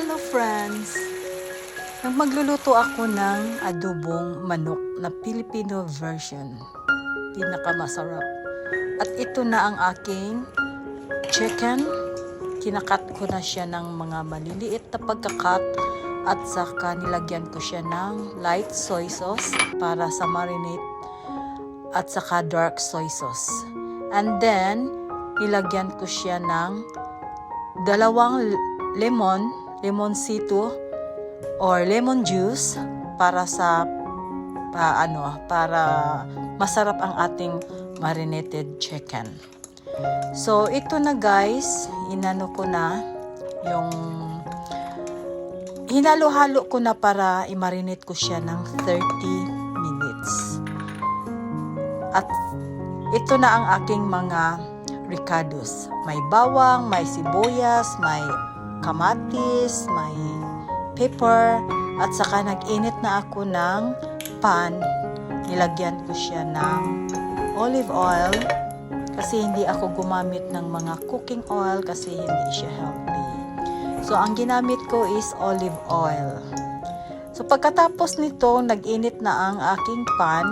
Hello friends! Nang magluluto ako ng adobong manok na Filipino version. Pinakamasarap. At ito na ang aking chicken. Kinakat ko na siya ng mga maliliit na pagkakat at saka nilagyan ko siya ng light soy sauce para sa marinate at saka dark soy sauce. And then, nilagyan ko siya ng dalawang lemon, lemonsito or lemon juice para sa pa, ano, para masarap ang ating marinated chicken. So ito na guys, inano ko na yung hinalo-halo ko na para i-marinate ko siya ng 30 minutes. At ito na ang aking mga ricados. May bawang, may sibuyas, may kamatis, may pepper, at saka nag-init na ako ng pan. Nilagyan ko siya ng olive oil kasi hindi ako gumamit ng mga cooking oil kasi hindi siya healthy. So, ang ginamit ko is olive oil. So, pagkatapos nito, nag-init na ang aking pan,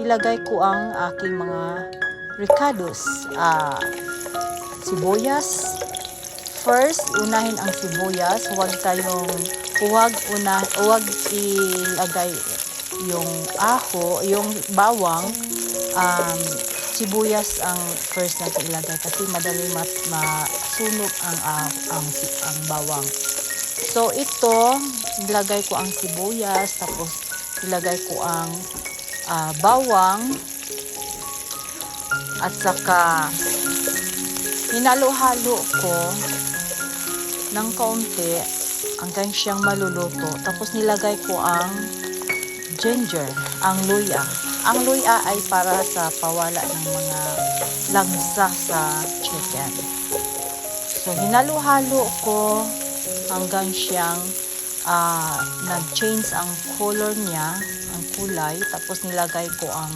nilagay ko ang aking mga ricados. Ah, sibuyas. First, unahin ang sibuyas. Huwag tayong, huwag, una, huwag ilagay yung aho, yung bawang. Um, sibuyas ang first na ilagay kasi madali mat, masunog ang, ah, ang, ang bawang. So, ito, ilagay ko ang sibuyas, tapos ilagay ko ang ah, bawang, at saka hinalo-halo ko ng kaunti hanggang siyang maluluto. Tapos nilagay ko ang ginger, ang luya. Ang luya ay para sa pawala ng mga langsa sa chicken. So hinalo-halo ko hanggang siyang ah, nag-change ang color niya, ang kulay. Tapos nilagay ko ang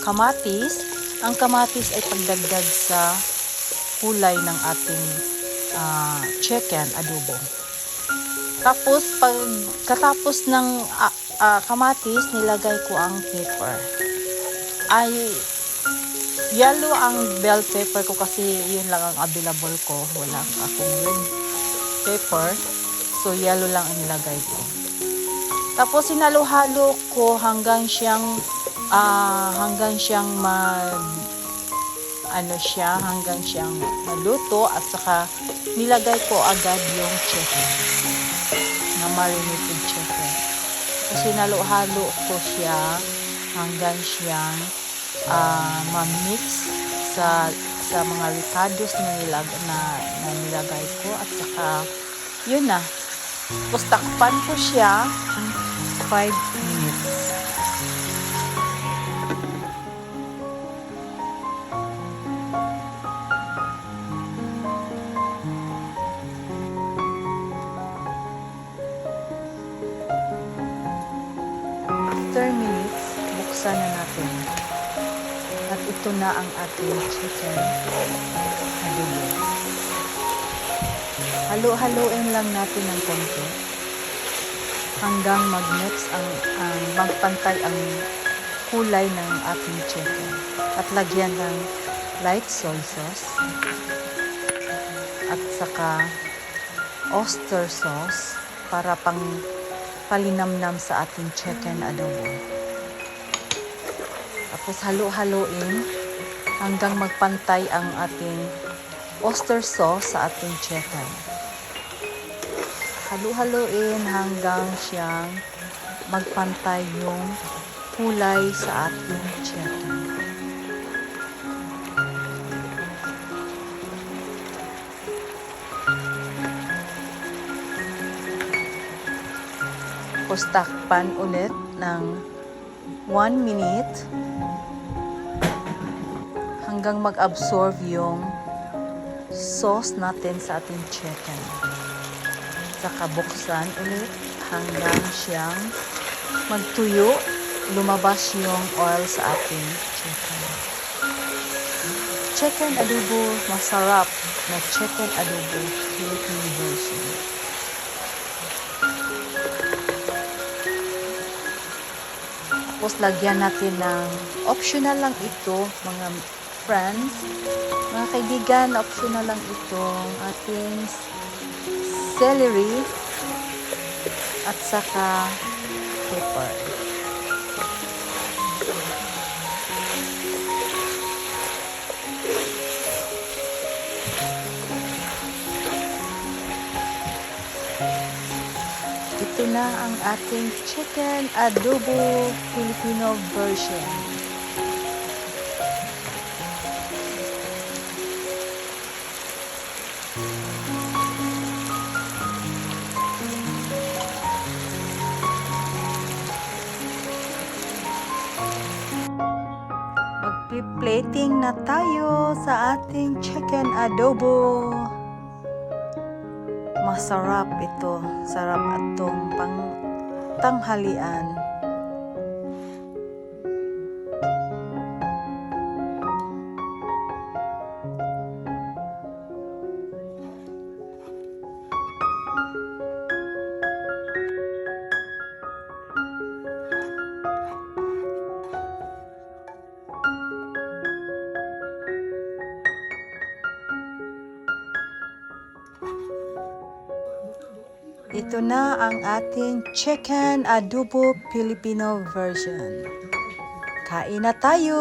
kamatis. Ang kamatis ay pagdagdag sa kulay ng ating ah, chicken adobo. Tapos pag katapos ng ah, ah, kamatis, nilagay ko ang pepper. Ay yellow ang bell pepper ko kasi yun lang ang available ko. Wala akong green pepper. So yellow lang ang nilagay ko. Tapos sinalo-halo ko hanggang siyang ah, hanggang siyang mag ano siya hanggang siyang maluto at saka nilagay ko agad yung chicken na marinated chicken. Kasi nalo-halo ko siya hanggang siyang ah, ma-mix sa sa mga ricados na, nilag, na, na nilagay ko at saka yun na. Tapos takpan ko siya 5 minutes. Buksan na natin. At ito na ang ating chicken adobo. Halo-haloin lang natin ng konti hanggang mag-mix ang, ang magpantay ang kulay ng ating chicken. At lagyan ng light soy sauce at saka oyster sauce para pang palinamnam sa ating chicken adobo. Tapos halo-haloin hanggang magpantay ang ating oyster sauce sa ating chicken. Halo-haloin hanggang siyang magpantay yung kulay sa ating chicken. Tapos ulit ng 1 minute hanggang mag-absorb yung sauce natin sa ating chicken. Saka buksan ulit hanggang siyang magtuyo, lumabas yung oil sa ating chicken. Chicken adobo, masarap na chicken adobo, Philippine version. Tapos lagyan natin ng optional lang ito, mga friends. Mga kaibigan, optional lang itong ating celery at saka pepper. Ito na ang ating chicken adobo Filipino version. Mag-plating na tayo sa ating chicken adobo. Masarap ito. Sarap itong pang tanghalian. Ito na ang ating chicken adobo Filipino version. Kain na tayo!